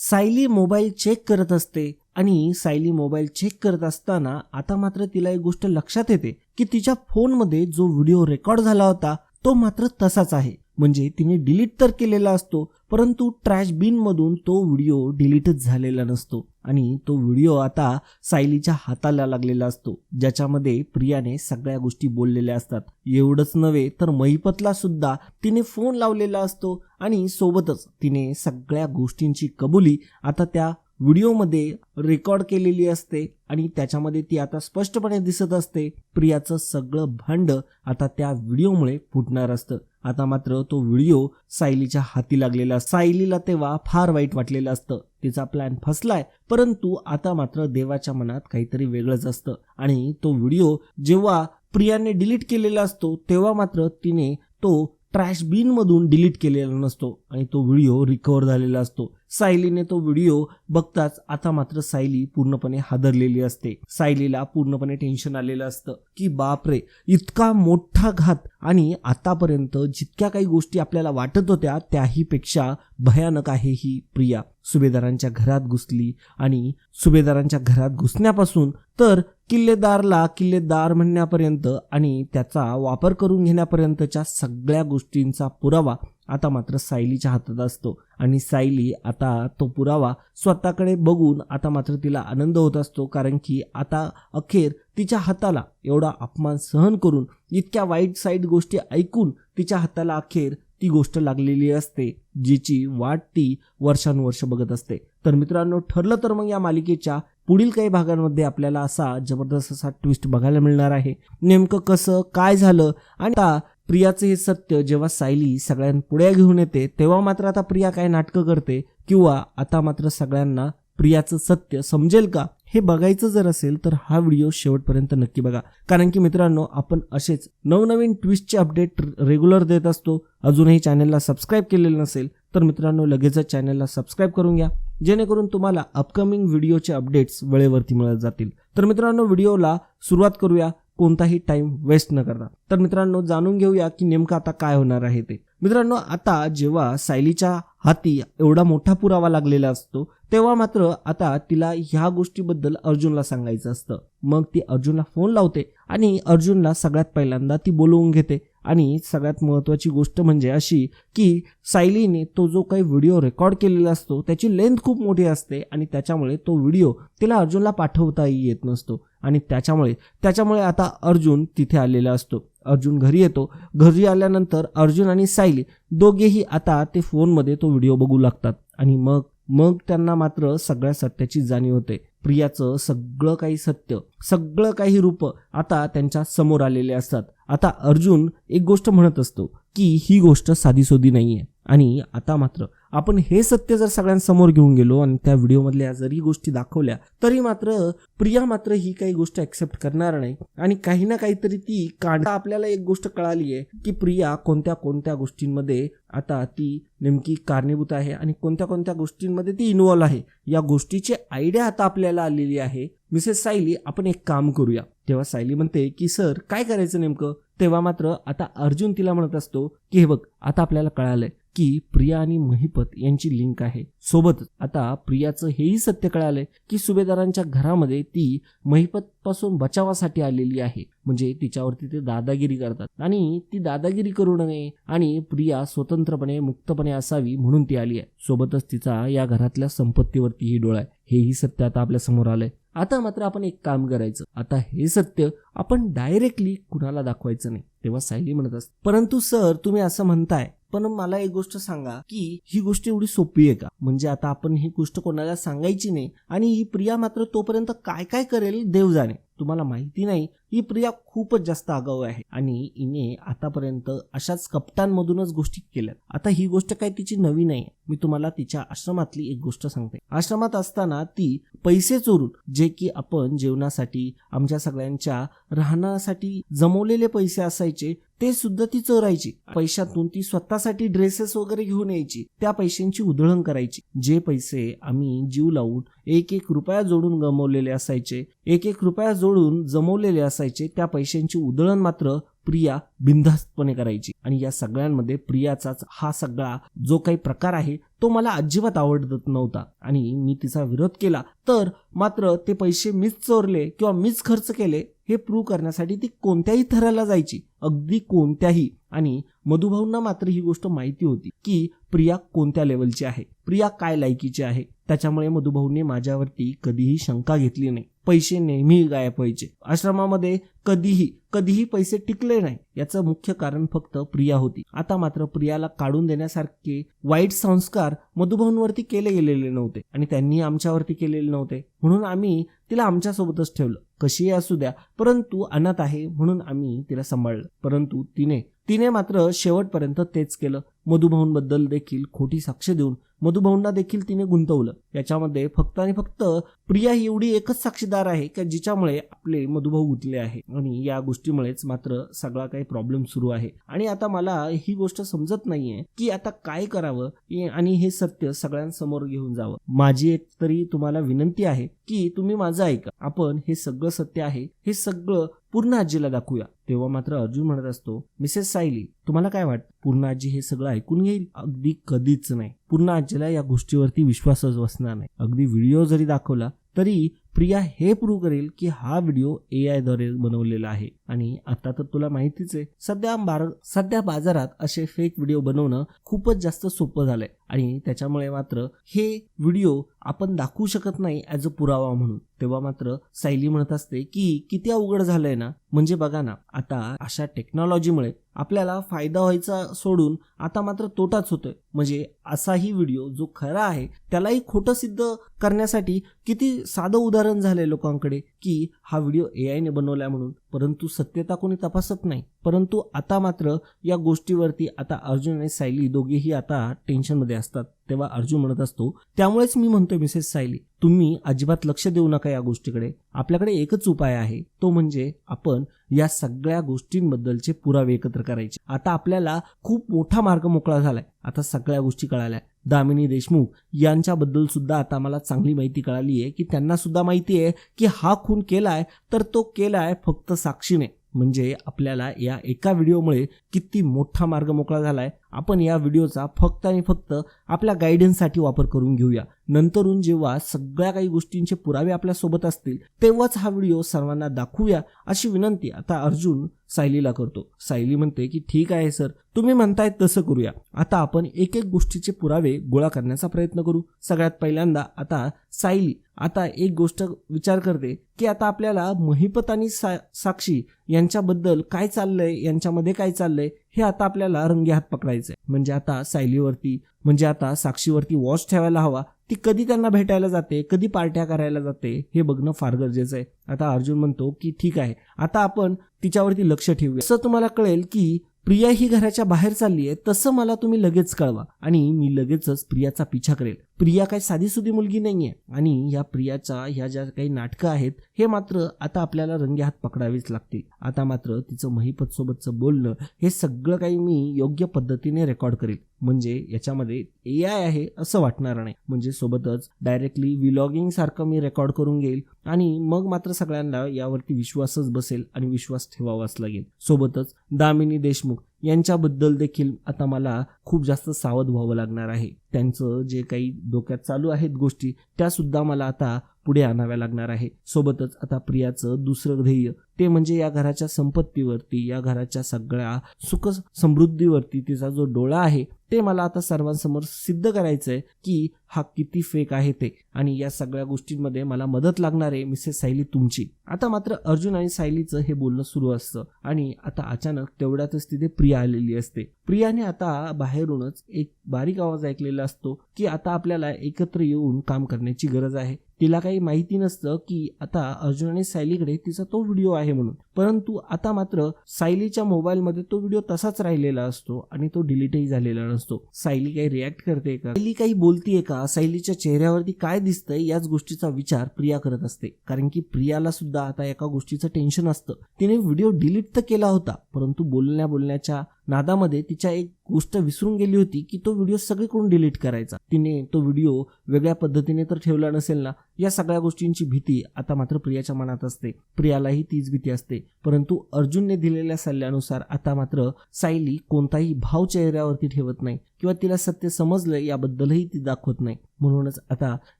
Sayali mobile check करत असते. आणि सायली मोबाईल चेक करत असताना आता मात्र तिला एक गोष्ट लक्षात येते की तिच्या फोनमध्ये जो व्हिडिओ रेकॉर्ड झाला होता तो मात्र तसाच आहे. म्हणजे तिने डिलीट तर केलेला असतो परंतु ट्रॅश बिन मधून तो व्हिडिओ डिलीटच झालेला नसतो. आणि तो व्हिडिओ आता सायलीच्या हाताला लागलेला असतो ज्याच्यामध्ये प्रियाने सगळ्या गोष्टी बोललेल्या असतात. एवढंच नव्हे तर महिपतला सुद्धा तिने फोन लावलेला असतो आणि सोबतच तिने सगळ्या गोष्टींची कबुली आता त्या व्हिडिओमध्ये रेकॉर्ड केलेली असते आणि त्याच्यामध्ये ती आता स्पष्टपणे दिसत असते. प्रियाचं सगळं भांड आता त्या व्हिडिओमुळे फुटणार असतं. आता मात्र तो व्हिडिओ सायलीच्या हाती लागलेला सायलीला तेव्हा फार वाईट वाटलेलं असतं. तिचा प्लॅन फसलाय परंतु आता मात्र देवाच्या मनात काहीतरी वेगळंच असतं. आणि तो व्हिडिओ जेव्हा प्रियाने डिलीट केलेला असतो तेव्हा मात्र तिने तो ट्रॅश बिन मधून डिलीट केलेला नसतो आणि तो व्हिडिओ रिकवर झालेला असतो. सायलीने तो व्हिडिओ बघताच आता मात्र सायली पूर्णपणे हादरलेली असते. सायलीला पूर्णपणे टेन्शन आलेलं असतं की बापरे इतका मोठा घात आणि आतापर्यंत जितक्या काही गोष्टी आपल्याला वाटत होत्या त्याही पेक्षा भयानक आहे ही प्रिया. सुभेदारांच्या घरात घुसली आणि सुभेदारांच्या घरात घुसण्यापासून तर किल्लेदारला किल्लेदार म्हणण्यापर्यंत आणि त्याचा वापर करून घेण्यापर्यंतच्या सगळ्या गोष्टींचा पुरावा आता मात्र सायलीच्या हातात असतो. आणि सायली आता तो पुरावा स्वतःकडे बघून आता मात्र तिला आनंद होत असतो. कारण की आता अखेर तिच्या हाताला एवढा अपमान सहन करून इतक्या वाईट साईट गोष्टी ऐकून तिच्या हाताला अखेर ती गोष्ट लागलेली असते जिची वाट ती वर्षानुवर्ष बघत असते. तर मित्रांनो ठरलं तर मग या मालिकेच्या पुढील काही भागांमध्ये आपल्याला असा जबरदस्त असा ट्विस्ट बघायला मिळणार आहे. नेमकं कसं काय झालं? आणि आता प्रियाचं हे सत्य जेव्हा सायली सगळ्यांपुढे घेऊन येते तेव्हा मात्र आता प्रिया काय नाटकं करते किंवा आता मात्र सगळ्यांना प्रियाचं सत्य समजेल का हे बघायचं जर असेल तर हा व्हिडिओ शेवटपर्यंत नक्की बघा. कारण की मित्रांनो आपण असेच नवनवीन ट्विस्टचे अपडेट रेग्युलर देत असतो. अजूनही चॅनलला सबस्क्राईब केलेलं नसेल तर मित्रांनो लगेचच चॅनलला सबस्क्राईब करून घ्या. जेणेकरून तुम्हाला अपकमिंग व्हिडिओचे अपडेट्स वेळेवरती मिळत जातील. तर मित्रांनो व्हिडिओला सुरुवात करूया. कोणताही टाइम वेस्ट न करता. तर मित्रांनो जाणून घेऊया की नेमकं आता काय होणार आहे ते. मित्रांनो आता जेव्हा सायलीच्या हाती एवढा मोठा पुरावा लागलेला असतो तेव्हा मात्र आता तिला ह्या गोष्टीबद्दल अर्जुनला सांगायचं असतं. मग ती अर्जुनला फोन लावते आणि अर्जुनला सगळ्यात पहिल्यांदा ती बोलवून घेते. आणि सगळ्यात महत्त्वाची गोष्ट म्हणजे अशी की सायलीने तो जो काही व्हिडिओ रेकॉर्ड केलेला असतो त्याची लेंथ खूप मोठी असते आणि त्याच्यामुळे तो व्हिडिओ तिला अर्जुनला पाठवताही येत नसतो. आणि त्याच्यामुळे त्याच्यामुळे आता अर्जुन तिथे आलेला असतो. अर्जुन घरी येतो. घरी आल्यानंतर अर्जुन आणि सायली दोघेही आता ते फोनमध्ये तो व्हिडिओ बघू लागतात. आणि मग मग त्यांना मात्र सगळ्या सत्याची जाणीव होते. प्रियाचं सगळं काही सत्य सगळं काही रूप आता त्यांच्यासमोर आलेले असतात. आता अर्जुन एक गोष्ट म्हणत असतो की ही गोष्ट साधीसोधी नाहीये. आणि आता मात्र आपण हे सत्य जर सगळ्यांसमोर घेऊन गेलो आणि त्या व्हिडिओमधल्या जरी गोष्टी दाखवल्या तरी मात्र प्रिया मात्र ही काही गोष्ट ऍक्सेप्ट करणार नाही. आणि काही ना काहीतरी ती काढता आपल्याला एक गोष्ट कळाली आहे की प्रिया कोणत्या कोणत्या गोष्टींमध्ये आता ती नेमकी कारणीभूत आहे आणि कोणत्या कोणत्या गोष्टींमध्ये ती इन्व्हॉल्व आहे. या गोष्टीची आयडिया आता आपल्याला आलेली आहे. मिसेस सायली आपण एक काम करूया. तेव्हा सायली म्हणते की सर काय करायचं नेमकं? तेव्हा मात्र आता अर्जुन तिला म्हणत असतो की हे बघ आता आपल्याला कळालंय की प्रिया आणि महिपत यांची लिंक आहे. सोबतच आता प्रियाचं हेही सत्य कळालंय की सुभेदारांच्या घरामध्ये ती महिपत पासून बचावासाठी आलेली आहे. म्हणजे तिच्यावरती ते दादागिरी करतात आणि ती दादागिरी करू नये आणि प्रिया स्वतंत्रपणे मुक्तपणे असावी म्हणून ती आली आहे. सोबतच तिचा या घरातल्या संपत्तीवरतीही डोळा आहे. हेही सत्य आता आपल्यासमोर आलंय. आता मात्र आपण एक काम करायचं. आता हे सत्य आपण डायरेक्टली कुणाला दाखवायचं नाही तेव्हा सायली म्हणत असत. परंतु सर तुम्ही असं म्हणताय. पण मला एक गोष्ट सांगा की ही गोष्ट एवढी सोपी आहे का? म्हणजे आता आपण ही गोष्ट कोणाला सांगायची नाही आणि ही प्रिया मात्र तोपर्यंत काय काय करेल देव जाणे. तुम्हाला माहिती नाही ही प्रिया खूपच जास्त आगाऊ आहे. आणि हिने आतापर्यंत अशाच कप्तांमधूनच गोष्टी केल्यात. आता ही गोष्ट काय तिची नवी नाही मी तुम्हाला तिच्या आश्रमातली एक गोष्ट सांगते. आश्रमात असताना ती पैसे चोरून जे की आपण जेवणासाठी आमच्या सगळ्यांच्या राहण्यासाठी जमवलेले पैसे असायचे ते सुद्धा ती चोरायची. पैशातून ती स्वतःसाठी ड्रेसेस वगैरे घेऊन यायची. त्या पैशांची उधळण करायची. जे पैसे आम्ही जीव लावून एक एक रुपया जोडून गमवलेले असायचे. एक एक रुपया जोडून जमवलेले असायचे त्या पैशांची उधळण मात्र प्रिया बिनधास्तपणे करायची. आणि या सगळ्यांमध्ये प्रियाचाच हा सगळा जो काही प्रकार आहे तो मला अजिबात आवडत नव्हता. आणि मी तिचा विरोध केला तर मात्र ते पैसे मीच चोरले किंवा मीच खर्च केले हे प्रूव्ह करण्यासाठी ती कोणत्याही थराला जायची. अगदी कोणत्याही. आणि मधुभाऊंना मात्र ही गोष्ट माहिती होती की प्रिया कोणत्या लेवलची आहे? प्रिया काय लायकीची आहे? त्याच्यामुळे मधुभाऊंनी माझ्यावरती कधीही शंका घेतली नाही. पैसे नेहमी गायब व्हायचे. आश्रमामध्ये कधीही कधीही पैसे टिकले नाही याचं मुख्य कारण फक्त प्रिया होती. आता मात्र प्रियाला काढून देण्यासारखे वाईट संस्कार मधुभाऊंवरती केले गेलेले नव्हते आणि त्यांनी आमच्यावरती केलेले नव्हते. म्हणून आम्ही तिला आमच्यासोबतच ठेवलं. कशीही असू द्या परंतु अनाथ आहे म्हणून आम्ही तिला सांभाळलं. परंतु तिने तिने मात्र शेवटपर्यंत तेच केलं. मधुभाऊंबद्दल देखील खोटी साक्ष देऊन मधुभाऊंना देखील तिने गुंतवलं. याच्यामध्ये फक्त आणि फक्त प्रिया ही एवढी एकच साक्षीदार आहे की जिच्यामुळे आपले मधुभाऊ गुंतले आहे? आणि या गोष्टीमुळेच मात्र सगळा काही प्रॉब्लेम सुरू आहे. आणि आता मला ही गोष्ट समजत नाहीये की आता काय करावं आणि हे सत्य सगळ्यांसमोर घेऊन जावं. माझी एक तरी तुम्हाला विनंती आहे की तुम्ही माझं ऐका. आपण हे सगळं सत्य आहे. हे सगळं पूर्ण आजीला दाखवूया. तेव्हा मात्र अर्जुन म्हणत असतो मिसेस सायली तुम्हाला काय वाटतं पूर्ण आजी हे सगळं ऐकून घेईल? अगदी कधीच नाही. पूर्ण आजीला या गोष्टीवरती विश्वासच बसणार नाही. अगदी व्हिडिओ जरी दाखवला तरी प्रिया हे प्रूव्ह करेल की हा व्हिडिओ ए आयद्वारे बनवलेला आहे. आणि आता तर तुला माहितीच आहे सध्या बार सध्या बाजारात असे फेक व्हिडिओ बनवणं खूपच जास्त सोपं झालंय. आणि त्याच्यामुळे मात्र हे व्हिडिओ आपण दाखवू शकत नाही ॲज अ पुरावा म्हणून. तेव्हा मात्र सायली म्हणत असते की किती अवघड झालंय ना? म्हणजे बघा ना आता अशा टेक्नॉलॉजीमुळे आपल्याला फायदा व्हायचा सोडून आता मात्र तोटाच होतोय. म्हणजे असाही व्हिडिओ जो खरा आहे त्यालाही खोटं सिद्ध करण्यासाठी किती साधं उदाहरण झालंय लोकांकडे की हा व्हिडिओ ए आयने बनवलाय म्हणून. परंतु सत्यता कोणी तपासत नाही. परंतु आता मात्र या गोष्टीवरती आता अर्जुन आणि सायली दोघेही आता टेन्शनमध्ये असतात तेव्हा अर्जुन म्हणत असतो त्यामुळेच मी म्हणतोय मिसेस सायली तुम्ही अजिबात लक्ष देऊ नका या गोष्टीकडे. आपल्याकडे एकच उपाय आहे तो म्हणजे आपण या सगळ्या गोष्टींबद्दलचे पुरावे एकत्र करायचे. आता आपल्याला खूप मोठा मार्ग मोकळा झालाय. आता सगळ्या गोष्टी कळाल्या. दामिनी देशमुख यांच्याबद्दल सुद्धा आता मला चांगली माहिती कळाली आहे की त्यांना सुद्धा माहिती आहे की हा खून केलाय तर तो केलाय फक्त साक्षीने. म्हणजे आपल्याला या एका व्हिडिओमुळे किती मोठा मार्ग मोकळा झाला आहे आपण या व्हिडिओचा फक्त आणि फक्त आपल्या गायडन्ससाठी वापर करून घेऊया. नंतरून जेव्हा सगळ्या काही गोष्टींचे पुरावे आपल्यासोबत असतील तेव्हाच हा व्हिडिओ सर्वांना दाखवूया अशी विनंती आता अर्जुन सायलीला करतो. सायली म्हणते की ठीक आहे सर तुम्ही म्हणताय तसं करूया. आता आपण एक एक गोष्टीचे पुरावे गोळा करण्याचा प्रयत्न करू. सगळ्यात पहिल्यांदा आता सायली आता एक गोष्ट विचार करते की आता आपल्याला महिपत आणि सा साक्षी यांच्याबद्दल काय चाललंय? यांच्यामध्ये काय चाललंय? हे आता आपल्याला रंगे हात पकडायचंय. म्हणजे आता सायलीवरती म्हणजे आता साक्षीवरती वॉच ठेवायला हवा. ती कधी त्यांना भेटायला जाते कधी पार्ट्या करायला जाते हे बघणं फार गरजेचं आहे. आता अर्जुन म्हणतो की ठीक आहे आता आपण तिच्यावरती लक्ष ठेवूया. असं तुम्हाला कळेल की प्रिया ही घराच्या बाहेर चालली आहे तसं मला तुम्ही लगेच कळवा. आणि मी लगेचच प्रियाचा पिछा करेल. प्रिया काही साधीसुधी मुलगी नाही आहे आणि या प्रियाचा ह्या ज्या काही नाटकं आहेत हे मात्र आता आपल्याला रंगे हात पकडावेच लागतील. आता मात्र तिचं महिपत सोबतचं बोलणं हे सगळं काही मी योग्य पद्धतीने रेकॉर्ड करेल. म्हणजे याच्यामध्ये ए आय आहे असं वाटणार नाही. म्हणजे सोबतच डायरेक्टली विलॉगिंग सारखं मी रेकॉर्ड करून घेईल आणि मग मात्र सगळ्यांना यावरती विश्वासच बसेल आणि विश्वास ठेवावाच लागेल. सोबतच दामिनी देशमुख यांच्याबद्दल देखील आता मला खूप जास्त सावध व्हावं लागणार आहे. त्यांचं जे काही डोक्यात चालू आहेत गोष्टी त्या सुद्धा मला आता पुढे आणाव्या लागणार आहे. सोबतच आता प्रियाचं दुसरं ध्येय ते म्हणजे या घराच्या संपत्तीवरती या घराच्या सगळ्या सुख समृद्धीवरती तिचा जो डोळा आहे ते मला आता सर्वांसमोर सिद्ध करायचं आहे की हा किती फेक आहे ते. आणि या सगळ्या गोष्टींमध्ये मला मदत लागणार आहे मिसेस सायली तुमची. आता मात्र अर्जुन आणि सायलीचं हे बोलणं सुरू असतं आणि आता अचानक तेवढ्यातच तिथे प्रिया आलेली असते. प्रियाने आता बाहेरूनच एक बारीक आवाज ऐकलेला असतो की आता आपल्याला एकत्र येऊन काम करण्याची गरज आहे. तिला काही माहिती नसतं की आता अर्जुन आणि सायलीकडे तिचा तो व्हिडिओ आहे म्हणून. परंतु आता मात्र सायलीच्या मोबाईलमध्ये तो व्हिडिओ तसाच राहिलेला असतो आणि तो डिलीटही झालेला नसतो. सायली काही रिॲक्ट करते का? सायली काही बोलतीये का? सायलीच्या चेहऱ्यावरती काय दिसतंय याच गोष्टीचा विचार प्रिया करत असते. कारण की प्रियाला सुद्धा आता एका गोष्टीचं टेन्शन असतं. तिने व्हिडिओ डिलीट तर केला होता परंतु बोलण्या बोलण्याच्या नादामध्ये तिच्या एक गोष्ट विसरून गेली होती की तो व्हिडिओ सगळीकडून डिलीट करायचा. तिने तो व्हिडिओ वेगळ्या पद्धतीने तर ठेवला नसेल ना या सगळ्या गोष्टींची भीती आता मात्र प्रियाच्या मनात असते. प्रियालाही तीच भीती असते. परंतु अर्जुनने दिलेल्या सल्ल्यानुसार आता मात्र सायली कोणताही भाव चेहऱ्यावरती ठेवत नाही किंवा तिला सत्य समजलं याबद्दलही ती दाखवत नाही. म्हणूनच आता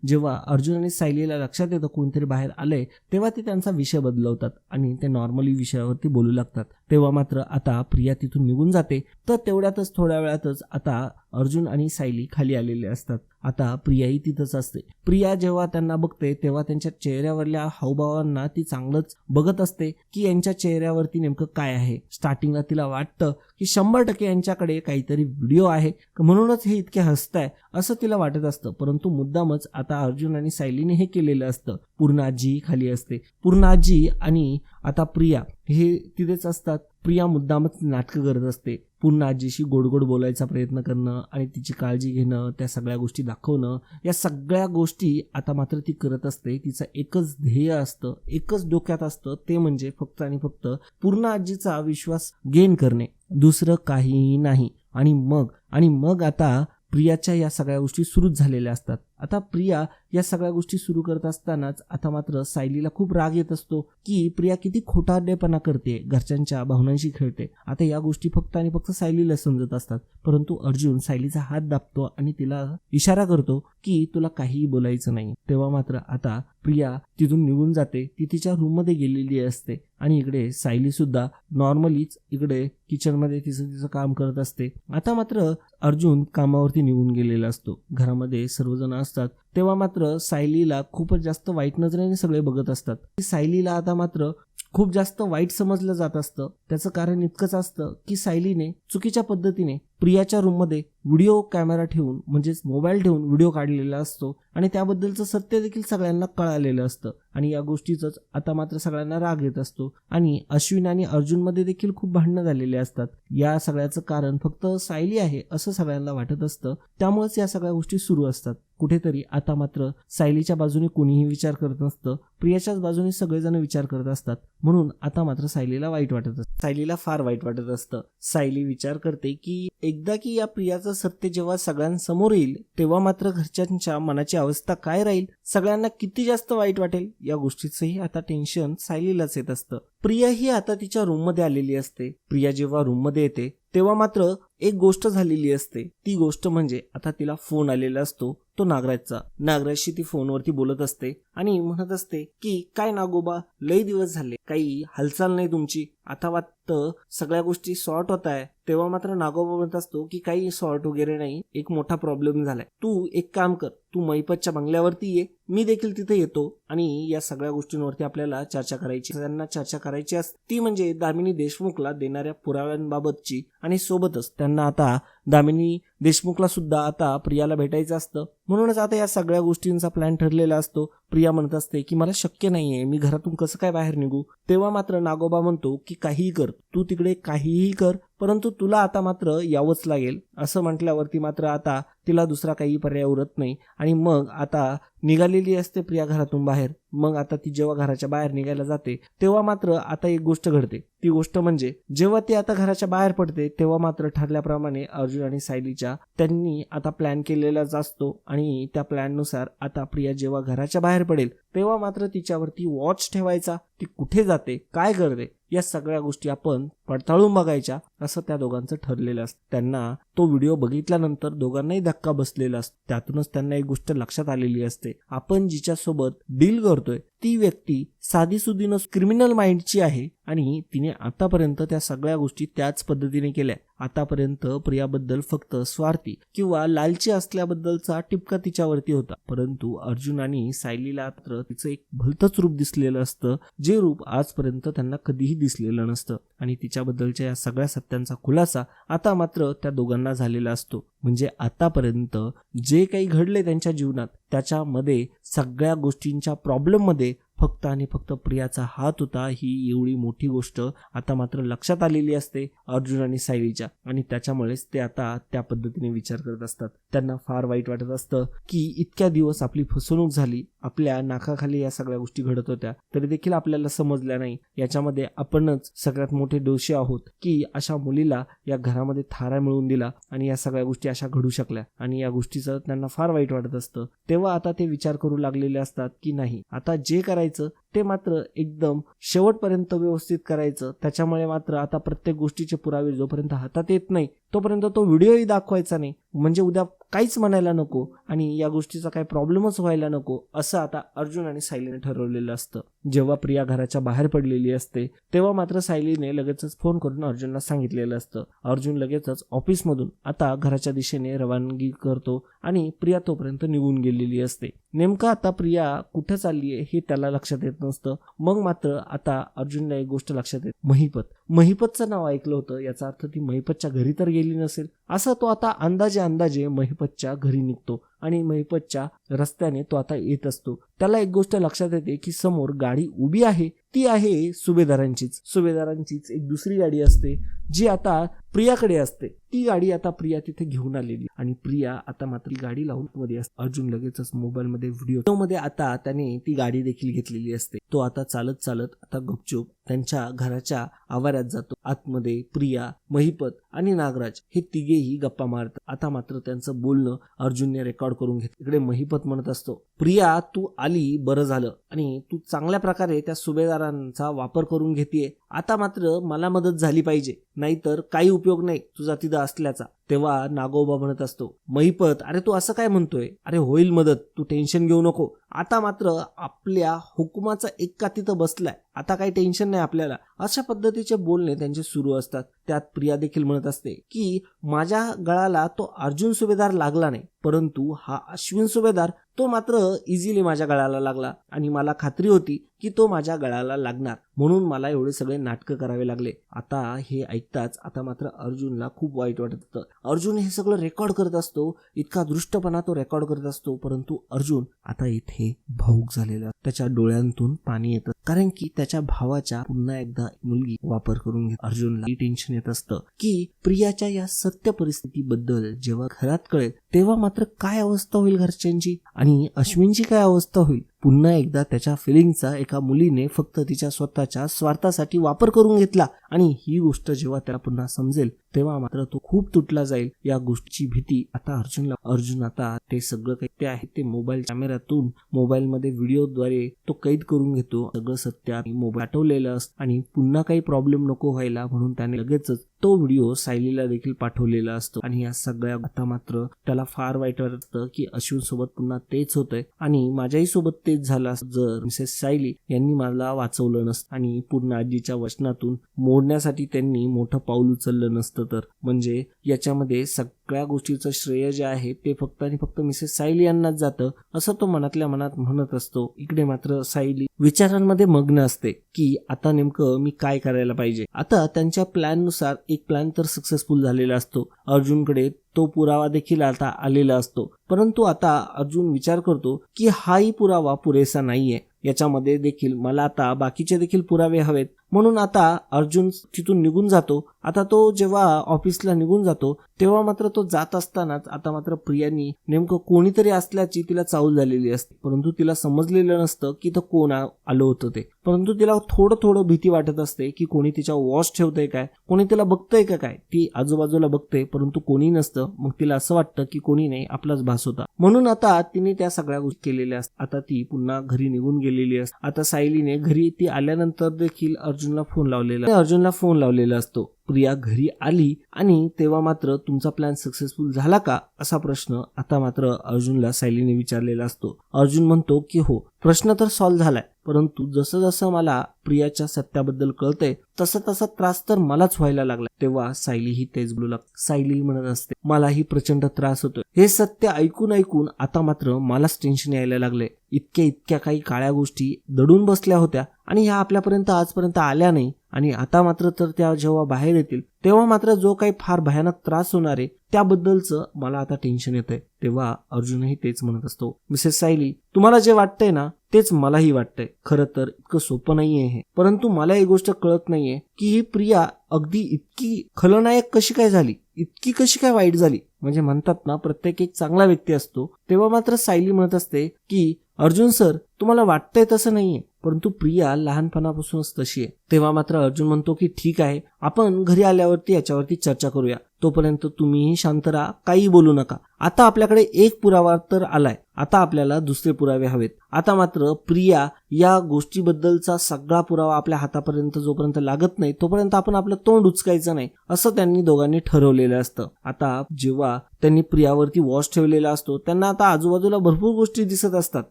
जेव्हा अर्जुन आणि सायलीला लक्षात येतं कोणतरी बाहेर आलंय तेव्हा ते त्यांचा विषय बदलवतात आणि ते नॉर्मली विषयावरती बोलू लागतात. तेव्हा मात्र आता प्रिया तिथून निघून जाते तर तेवढ्यातच थोड्या वेळातच आता अर्जुन आणि सायली खाली आलेले असतात. आता प्रियाही तिथंच असते. प्रिया जेव्हा त्यांना बघते तेव्हा त्यांच्या चेहऱ्यावरल्या हावभावांना ती चांगलंच बघत असते की यांच्या चेहऱ्यावरती नेमकं काय आहे. स्टार्टिंगला तिला वाटतं की शंभर टक्के यांच्याकडे काहीतरी व्हिडिओ आहे. म्हणूनच हे इतके आहे असं तिला वाटत असतं. परंतु मुद्दामच आता अर्जुन आणि सायलीने हे केलेलं असतं. पूर्ण आजी खाली असते. पूर्ण आजी आणि आता प्रिया हे तिथेच असतात. प्रिया मुद्दामच नाटकं करत असते. पूर्ण आजीशी गोड गोड बोलायचा प्रयत्न करणं आणि तिची काळजी घेणं त्या सगळ्या गोष्टी दाखवणं या सगळ्या गोष्टी आता मात्र ती करत असते. तिचं एकच ध्येय असतं एकच डोक्यात असतं ते म्हणजे फक्त आणि फक्त पूर्ण आजीचा विश्वास गेन करणे. दुसरं काहीही नाही. आणि मग आणि मग आता प्रियाच्या या सगळ्या गोष्टी सुरूच झालेल्या असतात. आता प्रिया या सगळ्या गोष्टी सुरू करत असतानाच आता मात्र सायलीला खूप राग येत असतो की प्रिया किती खोटारडेपणा करते घरच्यांच्या भावनांशी खेळते. आता या गोष्टी फक्त आणि फक्त सायलीला समजत असतात. परंतु अर्जुन सायलीचा हात दाबतो आणि तिला इशारा करतो की तुला काहीही बोलायचं नाही. तेव्हा मात्र आता प्रिया तिथून निघून जाते. ती तिच्या रूममध्ये गेलेली असते आणि इकडे सायली सुद्धा नॉर्मलीच इकडे किचनमध्ये तिचं तिचं काम करत असते. आता मात्र अर्जुन कामावरती निघून गेलेला असतो. घरामध्ये सर्वजण असतात. तेव्हा मात्र सायलीला खूपच जास्त वाईट नजरेने सगळे बघत असतात. सायलीला आता मात्र खूप जास्त वाईट समजलं जात असतं. त्याचं कारण इतकंच असतं की सायलीने चुकीच्या पद्धतीने प्रियाच्या रूममध्ये व्हिडिओ कॅमेरा ठेवून म्हणजेच मोबाईल ठेवून व्हिडिओ काढलेला असतो आणि त्याबद्दलचं सत्य देखील सगळ्यांना कळालेलं असतं. आणि या गोष्टीचंच आता मात्र सगळ्यांना राग येत असतो. आणि अश्विन आणि अर्जुनमध्ये देखील खूप भांडणं झालेले असतात. या सगळ्याचं कारण फक्त सायली आहे असं सगळ्यांना वाटत असतं. त्यामुळेच या सगळ्या गोष्टी सुरू असतात. कुठेतरी आता मात्र सायलीच्या बाजूने कोणीही विचार करत नसतं. प्रियाच्याच बाजूने सगळेजण विचार करत असतात. म्हणून आता मात्र सायलीला वाईट वाटत असतं सायलीला फार वाईट वाटत असतं. सायली विचार करते की एकदा की या प्रियाचं सत्य जेव्हा सगळ्यांसमोर येईल तेव्हा मात्र घरच्यांच्या मनाची अवस्था काय राहील सगळ्यांना किती जास्त वाईट वाटेल या गोष्टीचंही आता टेन्शन सायलीलाच येत असतं. प्रिया ही आता तिच्या रूममध्ये आलेली असते. प्रिया जेव्हा रूममध्ये येते तेव्हा मात्र एक गोष्ट झालेली असते. ती गोष्ट म्हणजे आता तिला फोन आलेला असतो तो नागराजचा. नागराजशी ती फोनवरती बोलत असते आणि म्हणत असते की काय नागोबा लई दिवस झाले. काही हालचाल नाही तुमची. आता वाटतं सगळ्या गोष्टी सॉर्ट होत आहे. तेव्हा मात्र नागोबा म्हणत असतो की काही सॉर्ट वगैरे नाही. एक मोठा प्रॉब्लेम झालाय. तू एक काम कर. तू मैपतच्या बंगल्यावरती ये. मी देखील तिथे येतो आणि या सगळ्या गोष्टींवरती आपल्याला चर्चा करायची. त्यांना चर्चा करायची असते ती म्हणजे दामिनी देशमुखला देणाऱ्या पुराव्यांबाबतची आणि सोबतच त्यांना आता दामिनी देशमुखला सुद्धा आता प्रियाला भेटायचं असतं. म्हणूनच आता या सगळ्या गोष्टींचा प्लॅन ठरलेला असतो. प्रिया म्हणत असते की मला शक्य नाहीये. मी घरातून कसं काय बाहेर निघू? तेव्हा मात्र नागोबा म्हणतो की काहीही कर. तू तिकडे काहीही कर. परंतु तुला आता मात्र यावंच लागेल. असं म्हटल्यावरती मात्र आता तिला दुसरा काही पर्याय उरत नाही. आणि मग आता निघालेली असते प्रिया घरातून बाहेर. मग आता ती जेव्हा घराच्या बाहेर निघायला जाते तेव्हा मात्र आता एक गोष्ट घडते. ती गोष्ट म्हणजे जेव्हा ती आता घराच्या बाहेर पडते तेव्हा मात्र ठरल्याप्रमाणे अर्जुन आणि सायलीच्या त्यांनी आता प्लॅन केलेलाच असतो आणि त्या प्लॅननुसार आता प्रिया जेव्हा घराच्या बाहेर पडेल तेव्हा मात्र तिच्यावरती वॉच ठेवायचा. ती कुठे जाते काय करते या सगळ्या गोष्टी आपण पडताळून बघायच्या असं त्या दोघांचं ठरलेलं असतं. त्यांना तो व्हिडिओ बघितल्यानंतर दोघांनाही धक्का बसलेला असतो. त्यातूनच त्यांना एक गोष्ट लक्षात आलेली असते. आपण जिच्यासोबत डील करतोय ती व्यक्ती साधी सुधीनं क्रिमिनल माइंडची आहे आणि तिने आतापर्यंत त्या सगळ्या गोष्टी त्याच पद्धतीने केल्या. आतापर्यंत प्रियाबद्दल फक्त स्वार्थी किंवा लालची असल्याबद्दलचा टिपका तिच्यावरती होता. परंतु अर्जुन आणि सायलीला मात्र तिचं एक भलतंच रूप दिसलेलं असतं जे रूप आजपर्यंत त्यांना कधीही दिसलेलं नसतं. आणि तिच्याबद्दलच्या या सगळ्या सत्यांचा खुलासा आता मात्र त्या दोघांना झालेला असतो. म्हणजे आतापर्यंत जे काही घडले त्यांच्या जीवनात त्याच्यामध्ये सगळ्या गोष्टींच्या प्रॉब्लेममध्ये फक्त आणि फक्त प्रियाचा हात होता ही एवढी मोठी गोष्ट आता मात्र लक्षात आलेली असते अर्जुन आणि सायलीच्या. आणि त्याच्यामुळेच ते आता त्या पद्धतीने विचार करत असतात. त्यांना फार वाईट वाटत असतं की इतक्या दिवस आपली फसवणूक झाली आपल्या नाकाखाली या सगळ्या गोष्टी घडत होत्या. तरी देखील आपल्याला समजल्या नाही. याच्यामध्ये आपणच सगळ्यात मोठे दोषी आहोत की अशा मुलीला या घरामध्ये थारा मिळवून दिला आणि या सगळ्या गोष्टी अशा घडू शकल्या. आणि या गोष्टीचं त्यांना फार वाईट वाटत असतं. तेव्हा आता ते विचार करू लागलेले असतात की नाही. आता जे करायचं ते मात्र एकदम शेवटपर्यंत व्यवस्थित करायचं. त्याच्यामुळे मात्र आता प्रत्येक गोष्टीचे पुरावे जोपर्यंत हातात येत नाही तोपर्यंत तो व्हिडिओही दाखवायचा नाही. म्हणजे उद्या काहीच म्हणायला नको आणि या गोष्टीचा काही प्रॉब्लेमच व्हायला नको असं आता अर्जुन आणि सायलीने ठरवलेलं असतं. जेव्हा प्रिया घराच्या बाहेर पडलेली असते तेव्हा मात्र सायलीने लगेचच फोन करून अर्जुनला सांगितलेलं असतं. अर्जुन लगेचच ऑफिसमधून आता घराच्या दिशेने रवानगी करतो आणि प्रिया तोपर्यंत निघून गेलेली असते. नेमकं आता प्रिया कुठं चालली आहे हे त्याला लक्षात येत नसतं. मग मात्र आता अर्जुनला एक गोष्ट लक्षात येत. महिपत. महिपतचं नाव ऐकलं होतं. याचा अर्थ ती महिपतच्या घरी तर गेली नसेल. असं तो आता अंदाजे अंदाजे महिपतच्या घरी निघतो आणि महिपतच्या रस्त्याने तो आता येत असतो. त्याला एक गोष्ट लक्षात येते की समोर गाडी उभी आहे. ती आहे सुभेदारांचीच. सुभेदारांचीच एक दुसरी गाडी असते जी आता प्रियाकडे असते. ती गाडी आता प्रिया तिथे घेऊन आलेली. आणि प्रिया आता मात्र गाडी लावून मध्ये असते. अर्जुन लगेचच मोबाईल मध्ये व्हिडिओमध्ये आता त्याने ती गाडी देखील घेतलेली असते. तो आता चालत चालत आता गपचूप त्यांच्या घराच्या आवारात जातो. आतमध्ये प्रिया महिपत आणि नागराज हे तिघेही गप्पा मारतात. आता मात्र त्यांचं बोलणं अर्जुनने रेकॉर्ड करून घेत इकडे महिपत म्हणत असतो प्रिया तू आली बरं झालं. आणि तू चांगल्या प्रकारे त्या सुभेदारांचा वापर करून घेतेय. आता मात्र मला मदत झाली पाहिजे. नाहीतर काही उपयोग नाही तुझा तिथं असल्याचा. तेव्हा नागोबा म्हणत असतो महिपत अरे तू असं काय म्हणतोय? अरे होईल मदत तू टेन्शन घेऊ नको. आता मात्र आपल्या हुकुमाचा एक्का तिथं बसलाय. आता काही टेन्शन नाही आपल्याला. अशा पद्धतीचे बोलणे त्यांचे सुरू असतात. त्यात प्रिया देखील म्हणत असते की माझ्या गळाला तो अर्जुन सुभेदार लागला नाही परंतु हा अश्विन सुभेदार तो मात्र इझिली माझ्या गळाला लागला आणि मला खात्री होती की तो माझ्या गळाला लागणार. म्हणून मला एवढे सगळे नाटकं करावे लागले. आता हे ऐकताच आता मात्र अर्जुनला खूप वाईट वाटत होतं. अर्जुन हे सगळं रेकॉर्ड करत असतो. इतका दृष्टपणा तो रेकॉर्ड करत असतो. परंतु अर्जुन आता इथे हे भाऊक झालेला त्याच्या डोळ्यांतून पाणी येतं. कारण की त्याच्या भावाच्या पुन्हा एकदा मुलगी वापर करून घेत अर्जुनला टेन्शन येत असतं की प्रियाच्या या सत्य परिस्थितीबद्दल जेव्हा घरात कळेल तेव्हा मात्र काय अवस्था होईल घरच्यांची? आणि अश्विनची काय अवस्था होईल? पुन्हा एकदा त्याच्या फिलिंगचा एका मुलीने फक्त तिच्या स्वतःच्या स्वार्थासाठी वापर करून घेतला. आणि ही गोष्ट जेव्हा त्याला पुन्हा समजेल तेव्हा मात्र तो खूप तुटला जाईल. या गोष्टीची भीती आता अर्जुनला अर्जुन आता ते सगळं काही ते आहे ते मोबाईल कॅमेऱ्यातून मोबाईलमध्ये व्हिडिओद्वारे तो कैद करून घेतो. सगळं सत्य मोबाईल आठवलेलं असतं आणि पुन्हा काही प्रॉब्लेम नको व्हायला म्हणून त्याने लगेचच तो व्हिडिओ सायलीला देखील पाठवलेला असतो. आणि या सगळ्या आता मात्र त्याला फार वाईट वाटतं की अश्विन सोबत पुन्हा तेच होतंय. आणि माझ्याही सोबत तेच झालं असतं जर मिसेस सायली यांनी मला वाचवलं नसतं आणि पूर्ण आजीच्या वचनातून मोडण्यासाठी त्यांनी मोठं पाऊल उचललं नसतं तर. म्हणजे याच्यामध्ये सगळ्या गोष्टीचं श्रेय जे आहे ते फक्त आणि फक्त मिसेस सायली यांनाच जातं असं तो मनातल्या मनात म्हणत असतो. इकडे मात्र सायली विचारांमध्ये मग्न असते की आता नेमकं मी काय करायला पाहिजे. आता त्यांच्या प्लॅननुसार एक प्लॅन तर सक्सेसफुल झालेला असतो. अर्जुनकडे तो पुरावा देखील आता आलेला असतो. परंतु आता अर्जुन विचार करतो की हाही पुरावा पुरेसा नाहीये. याच्यामध्ये देखील मला आता बाकीचे देखील पुरावे हवेत. म्हणून आता अर्जुन तिथून निघून जातो. आता तो जेव्हा ऑफिसला निघून जातो तेव्हा मात्र तो जात असतानाच आता मात्र प्रियानी नेमकं कोणीतरी असल्याची तिला चाऊल झालेली असते. परंतु तिला समजलेलं नसतं की तो कोण आलं होतं ते. परंतु तिला थोडं थोडं भीती वाटत असते की कोणी तिच्या वॉच ठेवतंय काय? कोणी तिला बघतंय का काय? ती आजूबाजूला बघते परंतु कोणी नसतं. मग तिला असं वाटतं की कोणी नाही आपलाच भास होता. म्हणून आता तिने त्या सगळ्या गोष्टी केलेल्या असतात. आता ती पुन्हा घरी निघून गेलेली असते. आता सायलीने घरी ती आल्यानंतर देखील अर्जुनला फोन लावलेला. अर्जुनला फोन लावलेला असतो प्रिया घरी आली आणि तेव्हा मात्र तुमचा प्लॅन सक्सेसफुल झाला का? असा प्रश्न आता मात्र अर्जुनला सायलीने विचारलेला असतो. अर्जुन म्हणतो की हो प्रश्न तर सॉल्व्ह झालाय परंतु जसं जसं मला प्रियाच्या सत्याबद्दल कळतंय तसं तसा त्रास तर मलाच व्हायला लागला तेव्हा सायली ही तेच बोलू लागते. सायली म्हणत असते मलाही प्रचंड त्रास होतोय. हे सत्य ऐकून ऐकून आता मात्र मलाच टेन्शन यायला लागले इतक्या इतक्या काही काळ्या गोष्टी दडून बसल्या होत्या आणि ह्या आपल्यापर्यंत आजपर्यंत आल्या नाही. आणि आता मात्र तर त्या जेव्हा बाहेर येतील तेव्हा मात्र जो काही फार भयानक त्रास होणार आहे त्याबद्दलचं मला आता टेन्शन येतंय. तेव्हा अर्जुनही तेच म्हणत असतो. मिसेस सायली तुम्हाला जे वाटतंय ना तेच मलाही वाटतंय. खरं तर इतकं सोपं नाहीये हे. परंतु मला ही गोष्ट कळत नाहीये की ही प्रिया अगदी इतकी खलनायक कशी काय झाली? इतकी कशी काय वाईट झाली? म्हणजे म्हणतात ना प्रत्येक एक चांगला व्यक्ती असतो. तेव्हा मात्र सायली म्हणत असते की अर्जुन सर तुम्हाला वाटतंय तसं नाहीये. परंतु प्रिया लहानपणापासूनच तशी आहे. तेव्हा मात्र अर्जुन म्हणतो की ठीक आहे आपण घरी आल्यावरती याच्यावरती चर्चा करूया. तोपर्यंत तुम्हीही शांत राहा काही बोलू नका. आता आपल्याकडे एक पुरावा तर आलाय. आता आपल्याला दुसरे पुरावे हवेत. आता मात्र प्रिया या गोष्टीबद्दलचा सगळा पुरावा आपल्या हातापर्यंत जोपर्यंत लागत नाही तोपर्यंत आपण आपलं तोंड उचकायचं नाही असं त्यांनी दोघांनी ठरवलेलं असतं. आता जेव्हा त्यांनी प्रियावरती वॉच ठेवलेला असतो त्यांना आता आजूबाजूला भरपूर गोष्टी दिसत असतात.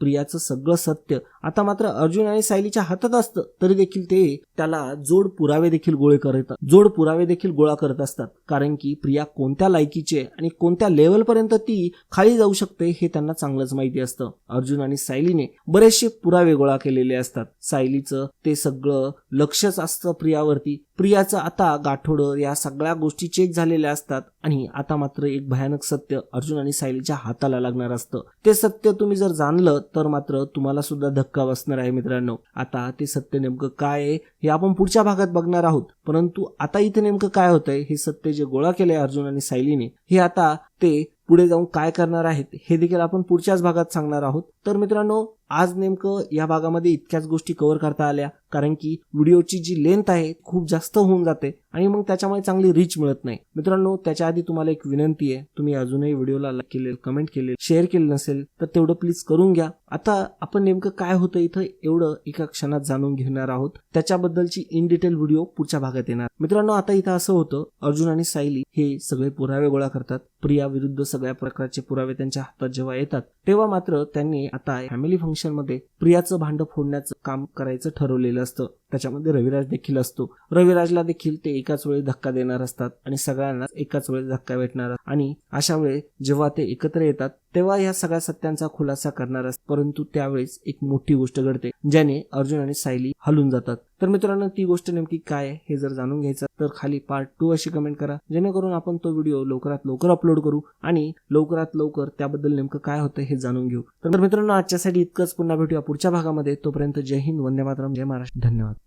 प्रियाचं सगळं सत्य आता मात्र अर्जुन आणि सायलीच्या हातात असतं तरी देखील ते त्याला जोड पुरावे देखील गोळे करतात जोड पुरावे देखील गोळा करत असतात. कारण की प्रिया कोणत्या लायकीचे आणि कोणत्या लेवलपर्यंत ती खाली जाऊ शकते हे त्यांना चांगलंच माहिती असतं. अर्जुन आणि सायलीने बरेचसे पुरावे गोळा केलेले असतात. सायलीचं ते सगळं लक्षच असतं प्रियावरती. प्रियाचं आता गाठोडं या सगळ्या गोष्टी चेक झालेल्या असतात आणि आता मात्र एक भयानक सत्य अर्जुन आणि सायलीच्या हाताला लागणार असतं. ते सत्य तुम्ही जर जाणलं तर मात्र तुम्हाला सुद्धा धक्का बसणार आहे मित्रांनो. आता ते सत्य नेमकं काय आहे हे आपण पुढच्या भागात बघणार आहोत. परंतु आता इथे नेमकं काय होतंय हे सत्य जे गोळा केलंय अर्जुन आणि सायलीने हे आता ते पुढे जाऊन काय करणार आहेत हे देखील आपण पुढच्याच भागात सांगणार आहोत. तर मित्रांनो आज नेमकं या भागामध्ये इतक्याच गोष्टी कव्हर करता आल्या कारण की व्हिडिओची जी लेंथ आहे खूप जास्त होऊन जाते. आणि मग त्याच्यामुळे चांगली रीच मिळत नाही. मित्रांनो त्याच्या आधी तुम्हाला एक विनंती आहे. तुम्ही अजूनही व्हिडिओला लाईक केले कमेंट केले शेअर केले नसेल तर तेवढं प्लीज करून घ्या. आता आपण नेमकं काय होतं इथं एवढं एका क्षणात जाणून घेणार आहोत. त्याच्याबद्दलची इन डिटेल व्हिडिओ पुढच्या भागात येणार. मित्रांनो आता इथं असं होतं अर्जुन आणि सायली हे सगळे पुरावे गोळा करतात. प्रिया विरुद्ध सगळ्या प्रकारचे पुरावे त्यांच्या हातात जेव्हा येतात तेव्हा मात्र त्यांनी आता फॅमिली फंक्शनमध्ये प्रियाचं भांड फोडण्याचं काम करायचं ठरवलेलं असतं. त्याच्यामध्ये रविराज देखील असतो. रविराजला देखील ते एकाच वेळी धक्का देणार असतात आणि सगळ्यांना एकाच वेळी धक्का भेटणार आणि अशा वेळी जेव्हा ते एकत्र येतात तेव्हा या सगळ्या सत्यांचा खुलासा करणार असतात. परंतु त्यावेळेस एक मोठी गोष्ट घडते ज्याने अर्जुन आणि सायली हलून जातात. तर मित्रांनो ती गोष्ट नेमकी काय आहे हे जर जाणून घ्यायचं तर खाली पार्ट टू अशी कमेंट करा जेणेकरून आपण तो व्हिडिओ लवकरात लवकर अपलोड करू आणि लवकरात लवकर त्याबद्दल नेमकं काय होतं हे जाणून घेऊ. तर मित्रांनो आजच्यासाठी इतकंच. पुन्हा भेटूया पुढच्या भागामध्ये. तोपर्यंत जय हिंद वंदे मातरम जय महाराष्ट्र. धन्यवाद.